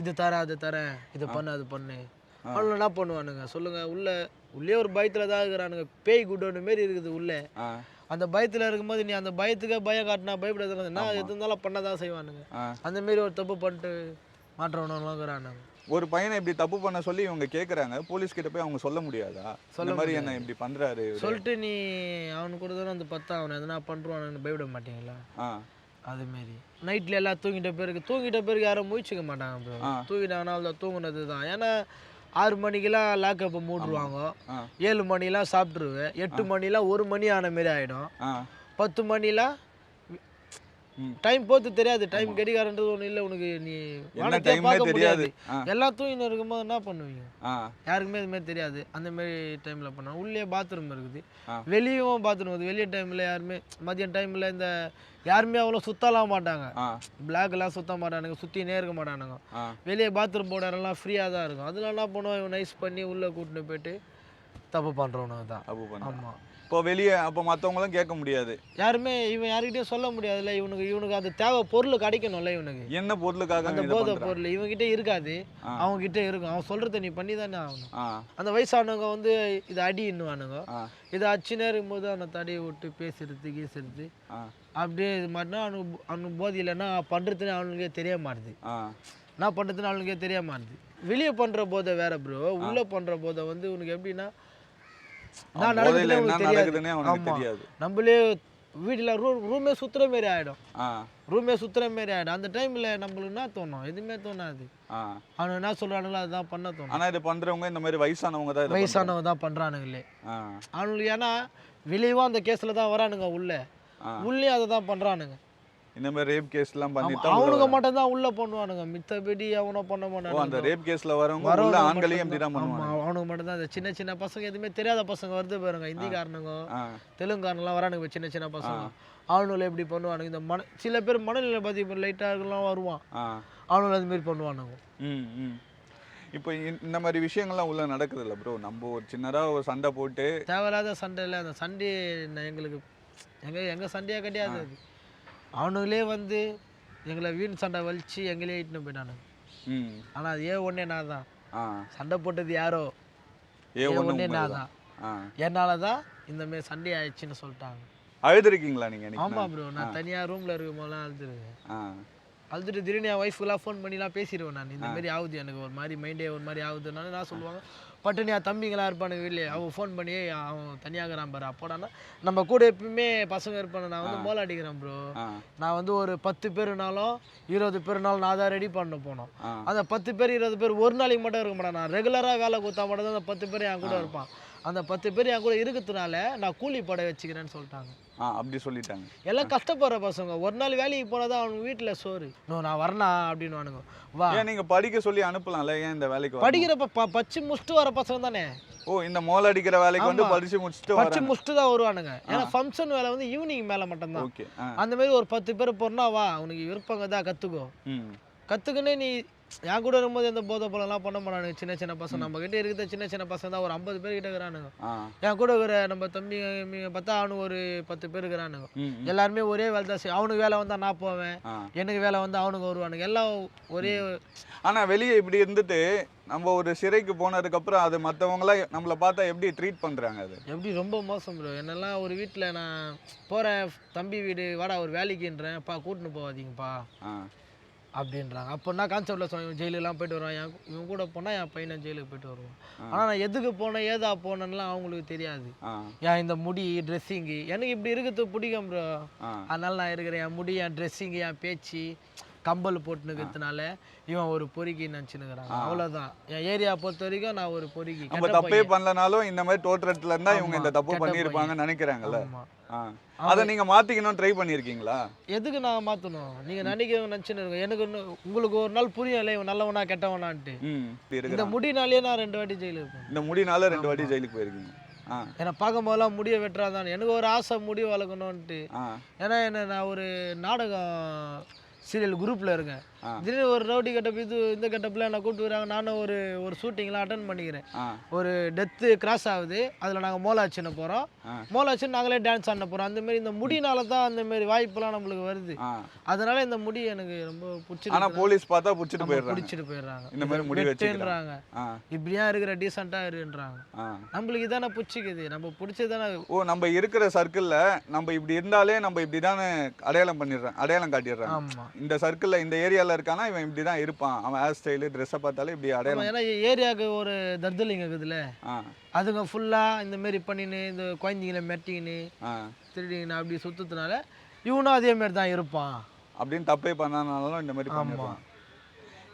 இது தரேன் அது தரேன். இது பண்ணு அது பண்ணு. அவனுங்க என்ன பண்ணுவானுங்க? சொல்லுங்கள் உள்ள உள்ளே ஒரு பயத்தில் தான் இருக்கிறானுங்க. பேய் குடோனு மாரி இருக்குது உள்ளே. அந்த பயத்தில் இருக்கும்போது நீ அந்த பயத்துக்கே பயம் காட்டினா பயப்படாத என்ன எது இருந்தாலும் பண்ண தான் செய்வானுங்க. அந்த மாரி ஒரு தப்பு பண்ணிட்டு மாற்றவனவங்களாம் இருக்கிறானுங்க ஒரு பையனை இப்படி தப்பு பண்ண சொல்லி இவங்க கேக்குறாங்க. போலீஸ் கிட்ட போய் அவங்க சொல்ல முடியாதா? இந்த மாதிரி என்ன இப்படி பண்றாரு இவரு? சொல்லிட்டு நீ அவனுக்கு கூட தானே அந்த பத்தா அவனை எதனா பண்ணுறான்னு பயப்பட மாட்டீங்களா? ஆ. அதுமாரி நைட்டில் எல்லாம் தூங்கிட்ட பேருக்கு தூங்கிட்ட பேருக்கு யாரும் முயற்சிக்க மாட்டாங்க ப்ரோ. தூங்கிட்டாங்கன்னா தான் தூங்குனது தான் ஏன்னா ஆறு மணிக்கெல்லாம் லாக்கப் மூடுவாங்க. ஆ. ஏழு மணிலாம் சாப்பிட்ருவேன் எட்டு மணிலாம் ஒரு மணி ஆன மாரி ஆகிடும் பத்து மணிலாம். டைம் போத்து தெரியாது. டைம் கடிகாரன்றது ஒன்றும் இல்லை. உனக்கு நீ டைம்னே பார்க்க முடியாது. எல்லாம் தூங்கின்னு இருக்கும்போது என்ன பண்ணுவீங்க? யாருக்குமே இதுமாரி தெரியாது. அந்த மாதிரி டைமில் பண்ணாங்க உள்ளே பாத்ரூம் இருக்குது. வெளியும் பாத்ரூம் இருக்குது. வெளியே டைமில் யாருமே மதியம் டைமில் இந்த யாருமே அவ்வளோ சுத்தலாம் மாட்டாங்க. ஆ. பிளாக்லாம் சுத்த மாட்டானுங்க. சுற்றினே இருக்க மாட்டானுங்க. வெளியே பாத்ரூம் போடாரெல்லாம் ஃப்ரீயாக தான் இருக்கும். அதில் என்ன பண்ணுவோம் நைஸ் பண்ணி உள்ளே கூட்டின்னு போயிட்டு தப்பு பண்ணுறவனுங்க தான். பண்ண ஆமாம் இப்போ வெளியே அப்போ மற்றவங்களும் கேட்க முடியாது. யாருமே இவன் யாருக்கிட்டையும் சொல்ல முடியாதுல்ல இவனுக்கு இவனுக்கு அது தேவை பொருள் கிடைக்கணும்ல இவனுக்கு. என்ன பொருளுக்காக அந்த போதை? பொருள் இவன்கிட்ட இருக்காது ஆ. அவன்கிட்ட இருக்கும். அவன் சொல்கிறத நீ பண்ணி தானே ஆகணும் அந்த வயசானவங்க வந்து இதை அடின்னுவானுங்க. ஆ. இதை அச்சுனே இருக்கும்போது அவனை தடையை விட்டு பேசுறது கீசுறது. அப்படியே இது மாதிரினா அவனுக்கு அவனுக்கு போதை இல்லைன்னா பண்ணுறதுன்னு அவனுக்கே தெரிய மாட்டுது. நான் பண்ணுறதுன்னு அவனுக்கே தெரிய மாட்டுது. வெளியே பண்ணுற போதை வேற ப்ரோ உள்ளே பண்ணுற போதை வந்து உனக்கு எப்படின்னா நான் நடக்குதுன்னு தெரியாது. நம்மளே வீட்டில் ரூ ரூமே சுற்றுற மாரி ஆகிடும் ஆ. ரூமே சுற்றுற மாரி ஆகிடும் அந்த டைமில் நம்மளுக்கு என்ன தோணும்? எதுவுமே தோணாது. ஆ. அவனுக்கு என்ன சொல்கிறானுங்களோ அதுதான் பண்ண தோணும். ஆனா இது பண்றவங்க இந்த மாதிரி வயசானவங்க தான். வயசானவங்க தான் பண்ணுறானுங்களே அவனுக்கு ஏன்னா வெளியவும் அந்த கேஸில் தான் வரானுங்க உள்ளே. உள்ளே அதை தான் பண்ணுறானுங்க இந்த மாதிரி ரேப் கேஸ்லாம் பண்ணி ஆமா, தான் உள்ள அவனுங்க வராங்க. மட்டும் தான் உள்ள பண்ணுவானுங்க. மித்தபடி அவனோ பண்ண ஓ அந்த ரேப் கேஸ்ல வரவங்க உள்ள ஆண்களையும் தான். இப்படி தான் பண்ணுவாங்க அவனுங்க மட்டும் தான் இந்த சின்ன சின்ன பசங்க எதுவுமே தெரியாத பசங்க வருது பாருங்க. ஹிந்திக்காரனுங்க ஆ. தெலுங்குக்காரங்களாம் வரானுங்க சின்ன சின்ன பசங்க. அவனுங்களை எப்படி பண்ணுவானுங்க? இந்த மன சில பேர் மனநிலை பாதி லைட்டாகலாம் வருவான். ஆ. அவனுங்களை அது மாதிரி பண்ணுவானுங்க. ம் இப்போ இந்த- மாதிரி விஷயங்கள்லாம் உள்ள நடக்குது இல்ல ப்ரோ நம்ம ஒரு சின்னதா ஒரு சண்டை போட்டு தேவையில்லாத சண்டை இல்லை. அந்த சண்டே எங்களுக்கு எங்க எங்க சண்டையே கிடையாது அது. அவனுங்களே வந்து எங்களை வீண் சண்டை வலிச்சு எங்களே இட்டுன்னு போயிட்டானுங்க. ம். ஆனா அது ஏன் ஒன்றே நான் தான். சண்டை போட்டது யாரோ? ஏ ஏன் ஒன்று நான் தான். என்னால தான் இந்த மாதிரி சண்டை ஆயிடுச்சுன்னு சொல்லிட்டாங்க. அழுதுருக்கீங்களா நீங்க ஆமா என்னைக்குனா? ப்ரோ நான் தனியா ரூம்ல இருக்கும் போதெல்லாம் அழுதுருவேன் ஆ. அழுதுட்டு திடீர்னு என் ஒய்ஃபுக்கெல்லாம் ஃபோன் பண்ணிலாம் பேசிடுவேன் நான். இந்த மாதிரி ஆகுது எனக்கு. ஒரு மாதிரி மைண்டே ஒரு மாதிரி ஆகுதுனால நான் சொல்லுவாங்க. பட்டுனு என் தம்பிங்களாம் இருப்பானுங்க வீட்லயே. அவன் ஃபோன் பண்ணி "ஏய், அவன் தனியாகிறான் பாரு அப்போடானா நம்ம கூட எப்பயுமே பசங்க இருப்பானு நான் வந்து மோல அடிக்கிறேன் ப்ரோ நான் வந்து ஒரு பத்து பேருனாலும் இருபது பேருனாலும் நான் தான் ரெடி பண்ண போனோம். அந்த பத்து பேர் இருபது பேர் ஒரு நாளைக்கு மட்டும் இருக்க மாட்டேன். நான் ரெகுலராக வேலை கொடுத்தா மட்டும் தான் அந்த பத்து பேர் என் கூட இருப்பான். அந்த பத்து பேர் என் கூட இருக்கிறதுனால நான் கூலி படை வச்சுக்கிறேன்னு சொல்லிட்டாங்க. ஆ அப்படி சொல்லிட்டாங்க. எல்லாம் கஷ்டப்படுற பசங்க. ஒரு நாள் வேலைக்கு போனால் தான் அவனுக்கு வீட்டில் சோறு. இன்னும் நான் வரனா அப்படின்னு வானுங்க வா. ஏன் நீங்க படிக்க சொல்லி அனுப்பலாம்ல? ஏன் இந்த வேலைக்கு? படிக்கிறப்ப பச்சு முடிச்சுட்டு வர பசங்க தானே? ஓ இந்த மோல் அடிக்கிற வேலைக்கு வந்து. படிச்சு முடிச்சுட்டு வரேன் முடிச்சுட்டு தான் வருவானுங்க. ஏன்னா ஃபங்க்ஷன் வேலை வந்து ஈவினிங் மேலே மட்டும்தான். ஓகே அந்த மாதிரி ஒரு பத்து பேர் போறனா வா உனக்கு விருப்பங்க தான் கற்றுக்கோ கற்றுக்குன்னு நீ என் கூட இருக்கும்போது எந்த போதை போலலாம் பண்ண மாட்டானுங்க. சின்ன சின்ன பசங்க. நம்ம கிட்ட இருக்கிற சின்ன சின்ன பசங்க தான் ஒரு ஐம்பது பேர் கிட்ட இருக்கிறானுங்க. என் கூட இருக்கிற நம்ம தம்பி பார்த்தா அவனுக்கு ஒரு பத்து பேர் இருக்கிறானுங்க. எல்லாருமே ஒரே வேலை தான் செய்யும் அவனுக்கு வேலை வந்தால் நான் போவேன். எனக்கு வேலை வந்து அவனுக்கு வருவானுங்க. எல்லாம் ஒரே ஆனா வெளியே இப்படி இருந்துட்டு நம்ம ஒரு சிறைக்கு போனதுக்கு அப்புறம் அது மத்தவங்களாம் நம்மள பார்த்தா எப்படி ட்ரீட் பண்றாங்க அது? எப்படி ரொம்ப மோசம் ப்ரோ என்னெல்லாம் ஒரு வீட்டில் நான் போகிறேன் தம்பி வீடு வாடா ஒரு வேலைக்குன்றேன். பா கூட்டின்னு போகாதீங்கப்பா. ஆ. அப்படின்றாங்க. அப்போ நான் கான்செப்டில் சொன்னேன் ஜெயிலுக்குலாம் போயிட்டு வருவான். என் இவன் கூட போனால் என் பையனை ஜெயிலுக்கு போயிட்டு வருவான். ஆனால் நான் எதுக்கு போனேன் ஏதா போனேன்லாம் அவங்களுக்கு தெரியாது. ஏன் இந்த முடி ட்ரெஸ்ஸிங்கு எனக்கு இப்படி இருக்கிறது பிடிக்கும் ப்ரோ அதனால நான் இருக்கிறேன். என் முடி என் ட்ரெஸ்ஸிங்கு என் பேச்சு கம்பல் போட்டுனுக்கிறதுனால இவன் ஒரு பொறுக்கி நினச்சினுக்கிறாங்க அவ்வளோதான் என் ஏரியா பொறுத்த வரைக்கும் நான் ஒரு பொறுக்கி. நம்ம தப்பே பண்ணலனாலும் இந்த மாதிரி தோற்றத்துல இருந்தா இவங்க இந்த தப்பு பண்ணியிருப்பாங்கன்னு நினைக்கிறாங்கல்ல. அதை நீங்க மாத்திக்கணும் ட்ரை பண்ணியிருக்கீங்களா? எதுக்கு நான் மாற்றணும் நீங்கள் நினைக்க நினச்சின்னு எனக்கு உங்களுக்கு ஒரு நாள் புரியல இவன் நல்லவனா கெட்டவனான்ட்டு. இந்த முடினாலேயே நான் ரெண்டு வாட்டி ஜெயிலுக்கு இந்த முடினால ரெண்டு வாட்டி ஜெயிலுக்கு போயிருக்கீங்க. என்னை பார்க்கும் போதெல்லாம் முடிய வெட்டுறாதான் எனக்கு ஒரு ஆசை முடி வளர்க்கணுன்ட்டு ஆ. ஏன்னா என்ன நான் ஒரு நாடகம் சீரியல் குரூப்பில் இருக்கேன். திடீர்னு ஒரு ரவுடி கட்டப் இது இந்த கட்டப்பில் நான் கூப்பிட்டு வராங்க. நானும் ஒரு ஒரு ஷூட்டிங்லாம் அட்டன் பண்ணிக்கிறேன். ஒரு டெத்து கிராஸ் ஆகுது. அதில் நாங்கள் மோலாச்சின போகிறோம். மோலாச்சின்னு நாங்களே டான்ஸ் ஆட போகிறோம் அந்த மாதிரி இந்த முடினால தான் அந்த மாதிரி வாய்ப்பெல்லாம் நம்மளுக்கு வருது. அதனால இந்த முடி எனக்கு ரொம்ப ஆனா பிடிச்சிருக்கு போலீஸ் பார்த்தா புடிச்சிட்டு போயிடுறாங்க. பிடிச்சிட்டு போயிடுறாங்க. இந்த மாதிரி முடி வெட்டுன்றாங்க ஆ. இப்படியா இருக்கிற டீசெண்டாக இருன்றாங்க. ஆ. நம்மளுக்கு இதானே பிடிச்சிக்குது. நம்ம பிடிச்சதானே ஓ நம்ம இருக்கிற சர்க்கிள்ல நம்ம இப்படி இருந்தாலே நம்ம இப்படி தானே அடையாளம் பண்ணிடுறோம் அடையாளம் காட்டிடுறாங்க. இந்த சர்க்கிள்ல இந்த ஏரியால இருக்கானா? இவன் இப்படி தான் இருப்பான். அவன் ஹேர் ஸ்டைலு ட்ரெஸ்ஸை பார்த்தாலே இப்படி அடையாளம் ஏன்னா ஏரியாவுக்கு ஒரு தர்தலிங்க இருக்குதுல்ல? அதுங்க ஃபுல்லாக இந்த மாரி பண்ணின்னு இந்த குழந்தைங்கள மெட்டிக்கின்னு ஆ. திருடிங்கன்னு அப்படி சுற்றுறதுனால இவனும் அதே மாதிரி தான் இருப்பான். அப்படின்னு தப்பே பண்ணானாலும் இந்த மாதிரி பண்ணிடுறான்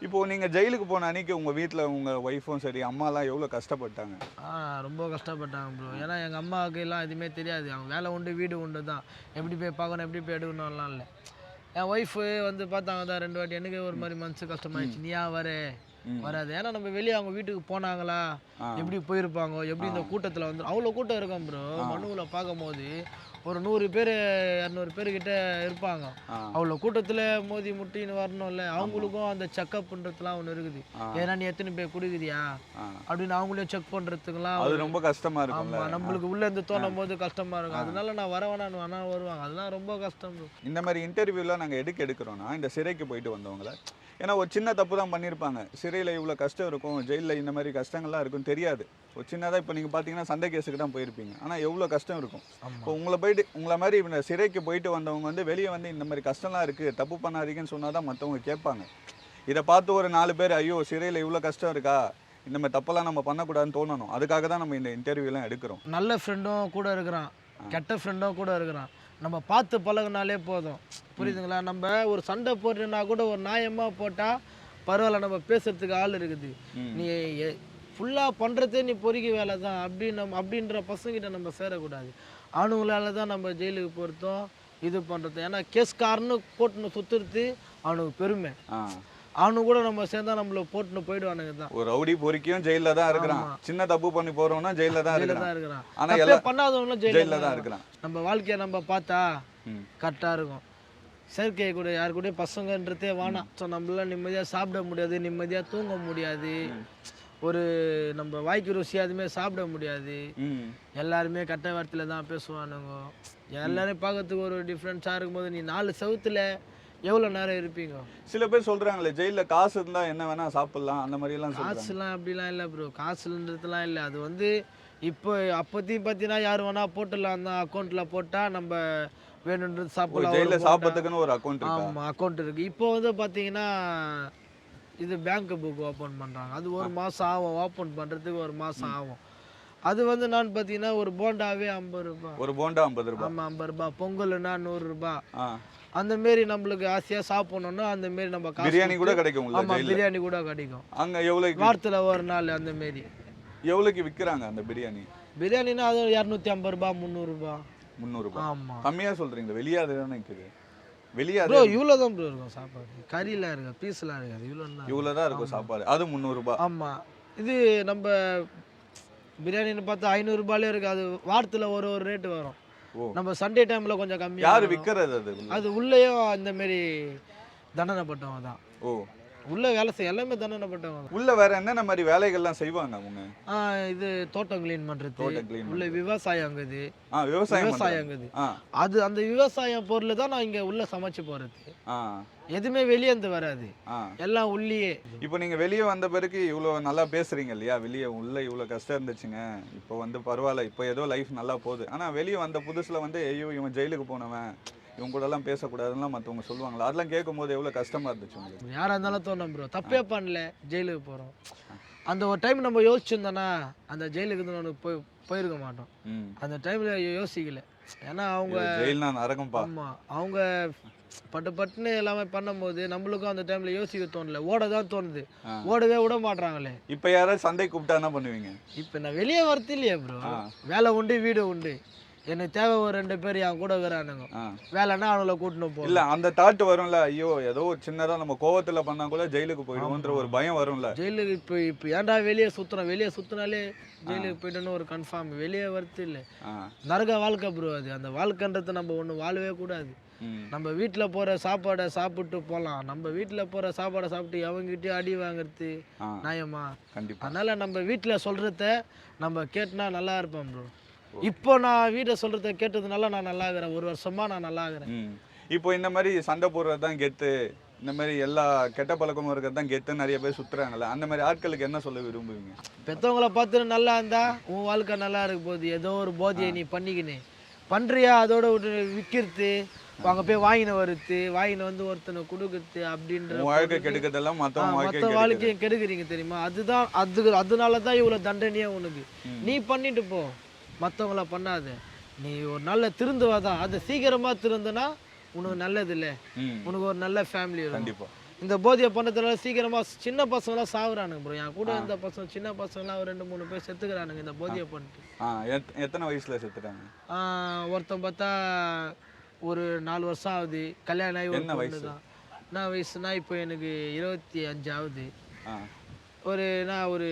இப்போ நீங்க ஜெயிலுக்கு போன அன்னைக்கு உங்க வீட்ல உங்க ஒய்ஃபும் சரி அம்மாலாம் எவ்வளவு கஷ்டப்பட்டாங்க? ஆ ரொம்ப கஷ்டப்பட்டாங்க ப்ரோ ஏன்னா எங்கள் அம்மாவுக்கு எல்லாம் எதுவுமே தெரியாது. அவங்க வேலை உண்டு வீடு உண்டு தான் எப்படி போய் பார்க்கணும் எப்படி போய் எடுக்கணும்லாம் இல்லை. என் ஒய்ஃபு வந்து பார்த்தாங்க தான் ரெண்டு வாட்டி. எனக்கு ஒரு மாதிரி மனசு கஷ்டமாயிடுச்சு. நீயா ஏன் வர? வராது. ஏன்னா நம்ம வெளியே அவங்க வீட்டுக்கு போனாங்களா. எப்படி போயிருப்பாங்க எப்படி இந்த கூட்டத்தில் வந்து அவ்வளோ கூட்டம் இருக்கும் ப்ரோ மனுவில் பார்க்கும்போது ஒரு நூறு பேர் இரநூறு பேர்கிட்ட இருப்பாங்க. அவ்வளோ கூட்டத்தில் மோதி முட்டின்னு வரணும்ல. அவங்களுக்கும் அந்த செக்கப்ன்றதுலாம் ஒன்று இருக்குது. ஏன்னா நீ எத்தனை பேர் குடிக்குதியா ஆ. அப்படின்னு அவங்களே செக் பண்ணுறதுக்குலாம் அது ரொம்ப கஷ்டமா இருக்கும்ல. ஆமாம் நம்மளுக்கு உள்ளே இருந்து தோணும் போது கஷ்டமாக இருக்கும். அதனால நான் வர வேணான்னு வேணா வருவாங்க. அதெல்லாம் ரொம்ப கஷ்டம். இந்த மாதிரி இன்டர்வியூலாம் நாங்கள் எதுக்கு எடுக்கிறோம்னா இந்த சிறைக்கு போயிட்டு வந்தவங்கள ஏன்னா ஒரு சின்ன தப்பு தான் பண்ணியிருப்பாங்க சிறையில் இவ்வளோ கஷ்டம் இருக்கும் ஜெயிலில் இந்த மாதிரி கஷ்டங்கள்லாம் இருக்கும் தெரியாது. ஒரு சின்னதாக இப்போ நீங்கள் பார்த்தீங்கன்னா சண்டை கேஸுக்கு தான் போயிருப்பீங்க. ஆனால் எவ்வளோ கஷ்டம் இருக்கும். இப்போ உங்களை போயிட்டு உங்களை மாதிரி இந்த சிறைக்கு போயிட்டு வந்தவங்க வந்து வெளியே வந்து இந்த மாதிரி கஷ்டம்லாம் இருக்குது தப்பு பண்ணாதீங்கன்னு சொன்னால் தான் மற்றவங்க கேட்பாங்க. இதை பார்த்து ஒரு நாலு பேர் ஐயோ சிறையில் இவ்வளோ கஷ்டம் இருக்கா? இந்த மாதிரி தப்பெல்லாம் நம்ம பண்ணக்கூடாதுன்னு தோணணும். அதுக்காக தான் நம்ம இந்த இன்டர்வியூலாம் எடுக்கிறோம். நல்ல ஃப்ரெண்டும் கூட இருக்கிறான். கெட்ட ஃப்ரெண்டும் கூட இருக்கிறான். நம்ம பார்த்து பழகுனாலே போதும். புரியுதுங்களா? நம்ம ஒரு சண்டை போட்டுனா கூட ஒரு நியாயமாக போட்டால் பரவாயில்ல நம்ம பேசுறதுக்கு ஆள் இருக்குது. நீ ஃபுல்லாக பண்ணுறதே நீ பொறுக்கி வேலை தான். அப்படி நம்ம அப்படின்ற பசங்கிட்ட நம்ம சேரக்கூடாது. அவனுங்களால தான் நம்ம ஜெயிலுக்கு போகிறதும் இது பண்ணுறது ஏன்னா கேஸ்காரன்னு போட்டுன்னு சுற்றுறது அவனுக்கு பெருமை. அவனு கூட நம்ம சேர்ந்தா நம்மள போட்டுன்னு போயிடுவானுங்க தான் ஒரு ரவுடி பொறுக்கியும் ஜெயிலில் தான் இருக்கிறான். சின்ன தப்பு பண்ணி போகிறவனா ஜெயிலில் தான் இருக்கிறான். ஆனா தப்பே எல்லா- பண்ணாதவங்களும் ஜெயிலில் தான் இருக்கிறான். நம்ம வாழ்க்கையை நம்ம பார்த்தா ம். கரெக்டாக இருக்கும். செயற்கை கூட யார் கூட பசங்கன்றதே வேணாம். ஸோ நம்மளால நிம்மதியாக சாப்பிட முடியாது நிம்மதியாக தூங்க முடியாது. ஒரு நம்ம வாய்க்கு ருசியாக எதுவுமே சாப்பிட முடியாது. எல்லாருமே கெட்ட வார்த்தையில் தான் பேசுவானுங்க. எல்லாரும் பார்க்கறதுக்கு ஒரு டிஃப்ரென்ஸாக இருக்கும்போது நீ நாலு செவுத்துல எவ்வளோ நேரம் இருப்பீங்க? சில பேர் சொல்றாங்களே ஜெயில்ல காசு இருந்தா என்ன வேணா சாப்பிடலாம் அந்த மாதிரி எல்லாம் சொல்றாங்க. காசுலாம் அப்படிலாம் இல்லை ப்ரோ காசுன்றதுலாம் இல்லை. அது வந்து இப்போ அப்போதையும் பார்த்தீங்கன்னா யார் வேணா போட்டுடலாம். தான் அக்கௌண்ட்டில் போட்டால் நம்ம வேணுன்றது சாப்பிடலாம் ஜெயில ஒரு போண்டா. சாப்பிட்றதுக்குன்னு ஒரு அக்கௌண்ட் ஆமாம் அக்கௌண்ட் இருக்குது இப்போ வந்து பார்த்தீங்கன்னா இது பேங்க் புக் ஓப்பன் பண்ணுறாங்க அது ஒரு மாதம் ஆகும். ஓப்பன் பண்ணுறதுக்கு ஒரு மாதம் ஆகும். அது வந்து நான் பார்த்தீங்கன்னா ஒரு போண்டாவே ஐம்பது ரூபாய். ஒரு போண்டா ஐம்பது ரூபாய். ஆமாம் ஐம்பது ரூபாய். பொங்கல்னா நூறுரூபா ஆ. அந்த மாரி நம்மளுக்கு ஆசையாக சாப்பிடணும்னா அந்த மாரி நம்ம பிரியாணி கூட கொடுத்து- கிடைக்கும்ல ஆமா ஜெயில பிரியாணி கூட கிடைக்கும். அங்க எவ்வளவுக்கு வாரத்தில் ஒரு நாள் அந்த மாரி. எவ்வளவுக்கு விக்கிறாங்க அந்த பிரியாணி? பிரியாணினா அது இரநூத்தி ஐம்பது ரூபா முந்நூறுபா முந்நூறுபா ஆமாம் கம்மியா சொல்றீங்களா வெளியே அதுதான் நிற்குது வெளியே ப்ரோ அது இவ்வளோ தான் ப்ரோ இருக்கும் சாப்பாடு. கறிலாம் இருக்காது பீஸ்லாம் இருக்காது இவ்வளோ தான் இவ்வளோதான் இருக்கும் சாப்பாடு. அது முந்நூறுபா ஆமாம் இது நம்ம பிரியாணின்னு பார்த்தா ஐநூறுரூபாலே இருக்குது. அது வாரத்தில் ஒரு ஒரு ரேட்டு வரும். நம்ம சண்டே டைமில் கொஞ்சம் கம்மியாக யாரு விற்கிறது அது? அது உள்ளேயும் இந்த மாரி தண்டனைப்பட்டவங்க தான். ஓ. உள்ளே வேலை செய்ய எல்லாமே தண்டனைப்பட்டவங்க உள்ள வேற என்னென்ன மாதிரி வேலைகள்லாம் செய்வாங்க அவங்க? இது தோட்டம் க்ளீன் க்ளீன் உள்ள விவசாயம் ஆ விவசாயம் விவசாயம் அது அந்த விவசாயம் பொருள் தான் நான் இங்கே உள்ளே சமைச்சு போகிறது ஆ. எதுவுமே வெளியே இருந்து வராது. எல்லாம் உள்ளேயே. இப்போ நீங்க வெளியே வந்த பிறகு இவ்வளோ நல்லா பேசுறீங்க இல்லையா? வெளியே உள்ள இவ்வளோ கஷ்டம் இருந்துச்சுங்க. இப்போ வந்து பரவாயில்ல. இப்போ ஏதோ லைஃப் நல்லா போகுது. ஆனா வெளியே வந்த புதுசுல வந்து ஐயோ இவன் ஜெயிலுக்கு போனவன். இவங்க கூட எல்லாம் பேசக்கூடாதுலாம் மற்றவங்க சொல்லுவாங்களா? அதெல்லாம் கேட்கும்போது எவ்வளோ கஷ்டமா இருந்துச்சு உங்களுக்கு? யாராக இருந்தாலும் தோணும் ப்ரோ தப்பே பண்ணல. ஜெயிலுக்கு போகிறோம் அந்த ஒரு டைம் நம்ம யோசிச்சிருந்தோன்னா அந்த ஜெயிலுக்கு ஒன்று போய் போயிருக்க மாட்டோம். அந்த டைமில் யோசிக்கல. ஏன்னா அவங்க ஜெயில்னா நரகம்பா ஆமாம் அவங்க பட்டு பட்டுன்னு எல்லாமே பண்ணும்போது நம்மளுக்கும் அந்த டைமில் யோசிக்க தோணல. ஓட தான் தோணுது. ஓடவே விட மாட்றாங்களே. இப்போ யாராவது சண்டை கூப்பிட்டா என்ன பண்ணுவீங்க? இப்போ நான் வெளியே வரது இல்லையே ப்ரோ. வேலை உண்டு வீடு உண்டு. எனக்கு தேவை ஒரு ரெண்டு பேர் என் கூட வரானுங்க. வேலைன்னா அவங்கள கூட்டின்னு போ இல்ல அந்த தாட் வரும்ல ஐயோ ஏதோ ஒரு சின்னதா நம்ம கோவத்துல பண்ணா கூட ஜெயிலுக்கு போயிடுவோன்ற ஒரு பயம் வரும்ல. ஜெயிலுக்கு இப்போ இப்போ ஏன்டா வெளியே சுற்றுறோம் வெளியே சுற்றினாலே ஜெயிலுக்கு போயிட்டோன்னு ஒரு கன்ஃபார்ம் வெளியே வரது இல்லை. நரக வாழ்க்கை ப்ரோ அது. அந்த வாழ்க்கைன்றது நம்ம ஒன்று வாழவே கூடாது. நம்ம வீட்டில் போகிற சாப்பாடை சாப்பிட்டு போகலாம் நம்ம வீட்டில் போகிற சாப்பாடை சாப்பிட்டு எவங்கிட்டயும் அடி வாங்குறது நியாயமா? கண்டிப்பா. அதனால நம்ம வீட்டில் சொல்கிறத நம்ம கேட்டுனா நல்லா இருப்பேன் ப்ரோ இப்போ நான் வீட்டை சொல்கிறத கேட்டதுனால நான் நல்லா இருக்கிறேன். ஒரு வருஷமா நான் நல்லா இருக்கிறேன். இப்போ இந்த மாதிரி சண்டை போடுறது தான் கெத்து. இந்த மாதிரி எல்லா கெட்ட பழக்கமும் இருக்கிறது தான் கெத்துன்னு நிறைய பேர் சுத்துறாங்கல்ல. அந்த மாதிரி ஆட்களுக்கு என்ன சொல்ல விரும்புவீங்க? பெற்றவங்கள பார்த்துட்டு நல்லா இருந்தா உன் வாழ்க்கை நல்லா இருக்க போகுது. ஏதோ ஒரு போதையை நீ பண்ணிக்கினு. பண்ணுறியா அதோட விட்டு விற்கிறது அங்கே போய் வாங்கின வருது வாங்கின வந்து ஒருத்தனை கொடுக்குறது அப்படின்ற வாழ்க்கை கெடுக்கிறதெல்லாம் கெடுக்குது. வாழ்க்கையும் கெடுக்குறீங்க தெரியுமா? அதுதான் அது அதனால தான் இவ்வளோ தண்டனையே உனக்கு. நீ பண்ணிட்டு போ. மற்றவங்கள பண்ணாத. நீ ஒரு நல்ல திருந்துவாதான். அது சீக்கிரமா திருந்துனா உனக்கு நல்லது இல்லை உனக்கு ஒரு நல்ல ஃபேமிலி இருக்கும் கண்டிப்பா. இந்த போதையை பண்ணதுனால சீக்கிரமா சின்ன பசங்களாம் சாகுறானுங்க ப்ரோ என் கூட இருந்த பசங்க சின்ன பசங்களாம் ரெண்டு மூணு பேர் செத்துக்கிறானுங்க இந்த போதையை பண்ணிட்டு எத்தனை வயசுல செத்துட்டாங்க? ஒருத்தன் பார்த்தா ஒரு நாலு வருஷம் ஆகுது. கல்யாணம் ஆகி ஒரு வயசு? தான். என்ன வயசுனா இப்போ எனக்கு இருபத்தி அஞ்சு ஆகுது. ஒரு நான் ஒரு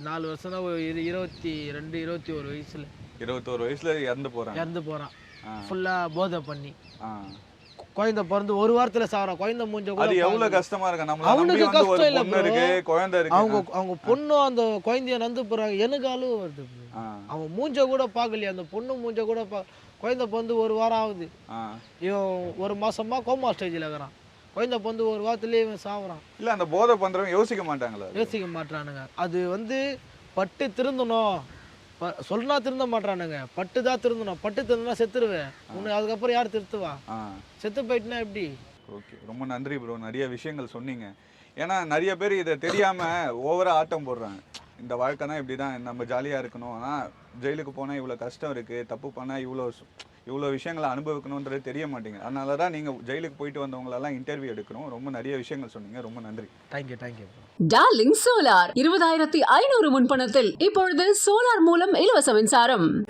நாலு வருஷம் தான் ஒரு இரு- இருபத்தி ரெண்டு இருபத்தி ஒரு வயசுல. இருபத்தோரு வயசுல இறந்து போறாங்க. இறந்து போறான். ஆ. ஃபுல்லா போதை பண்ணி. குழந்தை பிறந்து ஒரு வாரத்துல சாவறான் குழந்தை மூஞ்ச கூட அது எவ்வளவு. கஷ்டமா இருக்கு? நம்மள அவனுக்கு கஷ்டம் இல்ல. இருக்கு குழந்தை இருக்கு. அவங்க அவங்க பொண்ணும் அந்த குழந்தைய நந்து போறாங்க எனக்கு அழுவு வருது அவன் மூஞ்ச கூட பார்க்கலையா அந்த பொண்ணு மூஞ்ச கூட பா குழந்தை பிறந்து ஒரு வாரம் ஆகுது. இவன் ஒரு மாசமா கோமா ஸ்டேஜில் இருக்கிறான். குழந்தை பிறந்து ஒரு வாரத்துலேயே இவன் சாவுறான். இல்ல அந்த போதை பண்றவங்க யோசிக்க மாட்டாங்களா? யோசிக்க மாட்றானுங்க. அது வந்து பட்டு திருந்தணும். சொன்னா திருந்த மாட்றானுங்க. பட்டு தான் திருந்தணும். பட்டு திருந்தினா செத்துருவேன். உன்னை அதுக்கப்புறம் யார் திருத்துவா? செத்து போயிட்டுனா எப்படி? ஓகே. ரொம்ப நன்றி ப்ரோ நிறைய விஷயங்கள் சொன்னீங்க. ஏன்னா நிறைய பேர் இதை தெரியாம ஓவரா ஆட்டம் போடுறாங்க. இந்த வாழ்க்கைனா இப்படி தான் நம்ம ஜாலியாக இருக்கணும். ஆனால் ஜெயிலுக்கு போனால் இவ்வளோ கஷ்டம் இருக்குது தப்பு பண்ணால் இவ்வளோ இவ்வளோ விஷயங்களை அனுபவிக்கணுன்றது தெரிய மாட்டேங்குது. அதனால தான் நீங்கள் ஜெயிலுக்கு போயிட்டு வந்தவங்களெல்லாம் இன்டர்வியூ எடுக்கிறோம் ரொம்ப நிறைய விஷயங்கள் சொன்னீங்க. ரொம்ப நன்றி. தேங்க்யூ தேங்க்யூ டார்லிங் சோலார் இருபதாயிரத்தி ஐநூறு முன்பணத்தில். இப்பொழுது சோலார் மூலம் இலவச மின்சாரம்.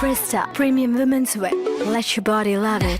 Prista Premium Women's Wear. Let your body love it.